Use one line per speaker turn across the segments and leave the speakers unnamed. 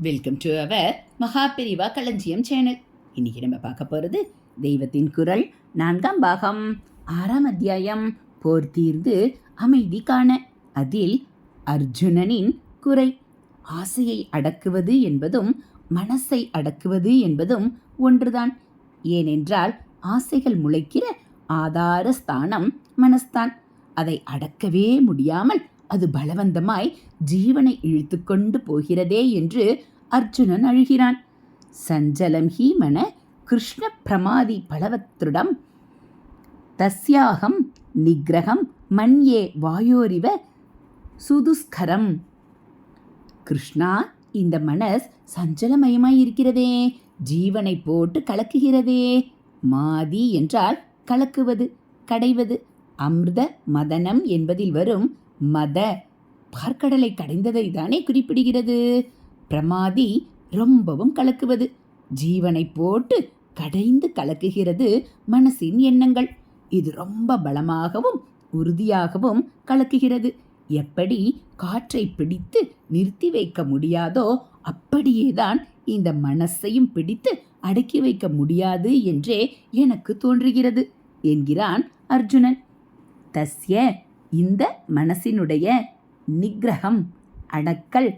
Welcome to our Mahaperiyava களஞ்சியம் channel இன்னைக்கு நம்ம பார்க்க போகிறது தெய்வத்தின் குரல் நான்காம் பாகம். ஆறாம் அத்தியாயம். போர் தீர்ந்து அமைதி காண. அதில் அர்ஜுனனின் குறை. ஆசையை அடக்குவது என்பதும் மனசை அடக்குவது என்பதும் ஒன்றுதான். ஏனென்றால் ஆசைகள் முளைக்கிற ஆதார ஸ்தானம் மனஸ்தான். அதை அடக்கவே முடியாமல் அது பலவந்தமாய் ஜீவனை இழுத்துக்கொண்டு போகிறதே என்று அர்ஜுனன் அழுகிறான். சஞ்சலம் ஹீமன கிருஷ்ண பிரமாதி பலவத்ருடம். தஸ்யாகம் நிகிரகம் மண்யே வாயோரிவ சுதுஸ்கரம். கிருஷ்ணா இந்த மனஸ் சஞ்சலமயமாய் இருக்கிறதே ஜீவனை போட்டு கலக்குகிறதே மாதி என்றால் கலக்குவது கடைவது அமிர்த மதனம் என்பதில் வரும் மத பார்க்கடலை கடைந்ததை தானே குறிப்பிடுகிறது. பிரமாதி ரொம்பவும் கலக்குவது ஜீவனை போட்டு கடைந்து கலக்குகிறது மனசின் எண்ணங்கள். இது ரொம்ப பலமாகவும் உறுதியாகவும் கலக்குகிறது. எப்படி காற்றை பிடித்து நிறுத்தி வைக்க முடியாதோ அப்படியேதான் இந்த மனசையும் பிடித்து அடக்கி வைக்க முடியாது என்றே எனக்கு தோன்றுகிறது என்கிறான் அர்ஜுனன். தஸ்ய இந்த மனசினுடைய நிகிரகம் அடக்கல்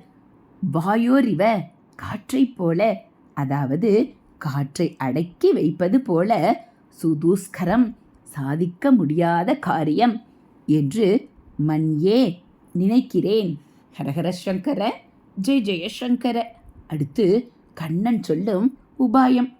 வாயோரிவ காற்றைப் போல அதாவது காற்றை அடக்கி வைப்பது போல சுதூஸ்கரம் சாதிக்க முடியாத காரியம் என்று மண்யே நினைக்கிறேன். ஹரஹர சங்கர ஜெய ஜெயசங்கர அடுத்து கண்ணன் சொல்லும் உபாயம்.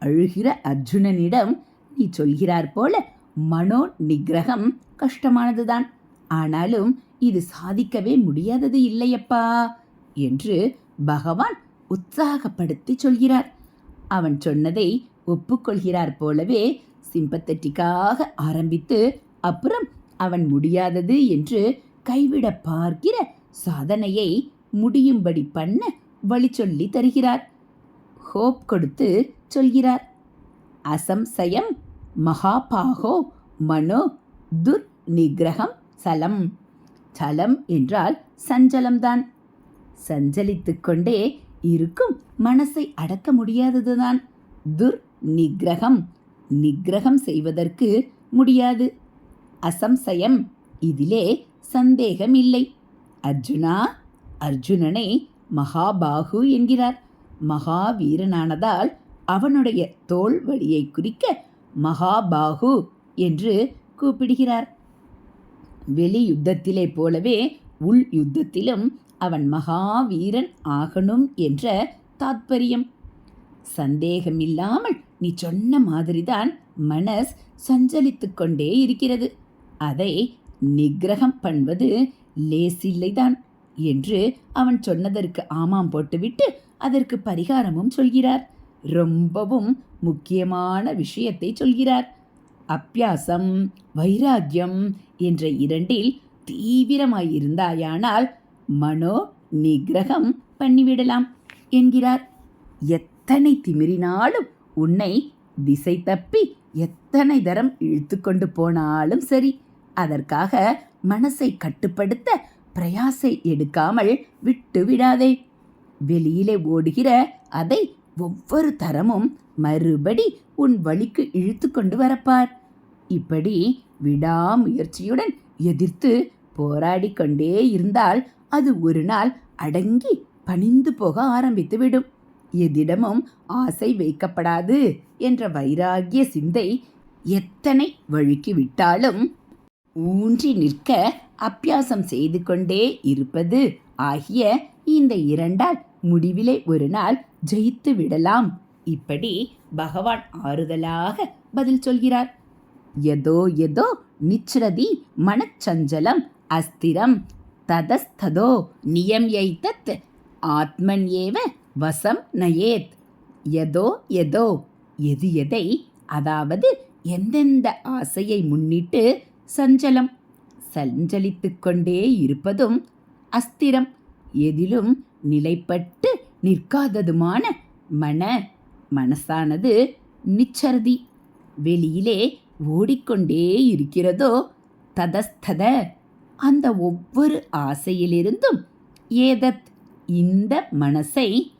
அழுகிற அர்ஜுனனிடம் நீ சொல்கிறார் போல மனோ நிகிரகம் கஷ்டமானதுதான். ஆனாலும் இது சாதிக்கவே முடியாதது இல்லையப்பா என்று பகவான் உற்சாகப்படுத்தி சொல்கிறார். அவன் சொன்னதை ஒப்புக்கொள்கிறார் போலவே சிம்பத்தட்டிக்காக ஆரம்பித்து அப்புறம் அவன் முடியாதது என்று கைவிட பார்க்கிற சாதனையை முடியும்படி பண்ண வழி சொல்லி தருகிறார். ஹோப் கொடுத்து சொல்கிறார். அசம்சயம் மகாபாகோ மனோ துர் நிகிரகம் சலம். சலம் என்றால் சஞ்சலம்தான். சஞ்சலித்து கொண்டே இருக்கும் மனசை அடக்க முடியாததுதான். துர் நிகிரகம் நிகிரகம் செய்வதற்கு முடியாது. அசம்சயம் இதிலே சந்தேகம் இல்லை அர்ஜுனா அர்ஜுனனை மகாபாகு என்கிறார். மகாவீரனானதால் அவனுடைய தோல் வழியை குறிக்க மகாபாகு என்று கூப்பிடுகிறார். வெளி யுத்தத்திலே போலவே உள் யுத்தத்திலும் அவன் மகாவீரன் ஆகணும் என்ற தாத்பரியம். சந்தேகமில்லாமல் நீ சொன்ன மாதிரிதான் மனஸ் சஞ்சலித்து கொண்டே இருக்கிறது. அதை நிகிரகம் பண்ணுவது லேசில்லைதான் என்று அவன் சொன்னதற்கு ஆமாம் போட்டுவிட்டு அதற்கு பரிகாரமும் சொல்கிறார். ரொம்பவும் முக்கியமான விஷயத்தை சொல்கிறார். அப்பியாசம் வைராக்கியம் என்ற இரண்டில் தீவிரமாயிருந்தாயானால் மனோ நிகிரகம் பண்ணிவிடலாம் என்கிறார். எத்தனை திமிரினாலும் உன்னை திசை தப்பி எத்தனை தரம் இழுத்து கொண்டு போனாலும் சரி அதற்காக மனசை கட்டுப்படுத்த பிரயாசை எடுக்காமல் விட்டு விடாதே வெளியிலே ஓடுகிற அதை ஒவ்வொரு தரமும் மறுபடி உன் வழிக்கு இழுத்து கொண்டு வரப்பார். இப்படி விடாமுயற்சியுடன் எதிர்த்து போராடி கொண்டே இருந்தால் அது ஒரு நாள் அடங்கி பணிந்து போக ஆரம்பித்துவிடும் எதிடமும் ஆசை வைக்கப்படாது என்ற வைராகிய சிந்தை எத்தனை வழுக்கி விட்டாலும் ஊன்றி நிற்க அப்பியாசம் செய்து கொண்டே இருப்பது ஆகிய இந்த இரண்டால் முடிவிலே ஒரு நாள் ஜெயித்து விடலாம். இப்படி பகவான் ஆறுதலாக பதில் சொல்கிறார். எதோ எதோ நிச்ரதி மனச்சஞ்சலம் அஸ்திரம் ததஸ்ததோ நியம்யைத்தத் ஆத்மன் ஏவ வசம் நயேத். எதோ எதோ எது எதை அதாவது எந்தெந்த ஆசையை முன்னிட்டு சஞ்சலம். சஞ்சலித்து கொண்டே இருப்பதும் அஸ்திரம். எதிலும் நிலைப்பட்டு நிற்காததுமான மன மனசானது நிச்சரதி. வெளியிலே ஓடிக்கொண்டே இருக்கிறதோ ததஸ்தத. அந்த ஒவ்வொரு ஆசையிலிருந்தும் ஏதத் இந்த மனசை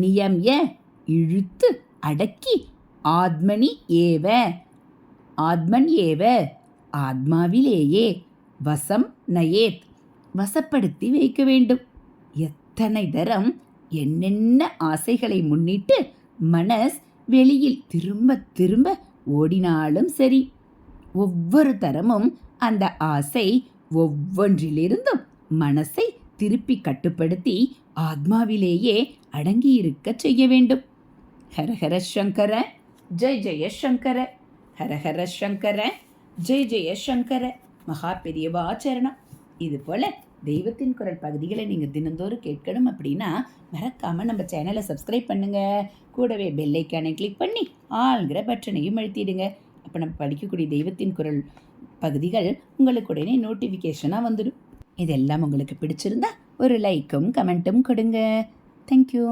நியமிய இழுத்து அடக்கி ஆத்மனி ஏவ. ஆத்மன் ஏவ ஆத்மாவிலேயே வசம் நயேத். வசப்படுத்தி வைக்க வேண்டும். எத்தனை தரம் என்னென்ன ஆசைகளை முன்னிட்டு மனஸ் வெளியில் திரும்ப திரும்ப ஓடினாலும் சரி ஒவ்வொரு தரமும் அந்த ஆசை ஒவ்வொன்றிலிருந்தும் மனசை திருப்பி கட்டுப்படுத்தி ஆத்மாவிலேயே அடங்கியிருக்க செய்ய வேண்டும். ஹரஹர சங்கர ஜெய் ஜெய சங்கர ஹரஹர சங்கர ஜெய் ஜெய சங்கர மகா பெரியவாச்சரணம் இது போல தெய்வத்தின் குரல் பகுதிகளை நீங்கள் தினந்தோறும் கேட்கணும் அப்படின்னா மறக்காமல் நம்ம சேனலை சப்ஸ்கிரைப் பண்ணுங்கள் கூடவே பெல்லைக்கானை கிளிக் பண்ணி ஆள்கிற பட்டனையும் அழுத்திடுங்க. அப்போ நம்ம படிக்கக்கூடிய தெய்வத்தின் குரல் பகுதிகள் உங்களுக்கு உடனே நோட்டிஃபிகேஷனாக வந்துடும் இதெல்லாம் உங்களுக்கு பிடிச்சிருந்தா ஒரு லைக்கும் கமெண்ட்டும் கொடுங்க. தேங்க்யூ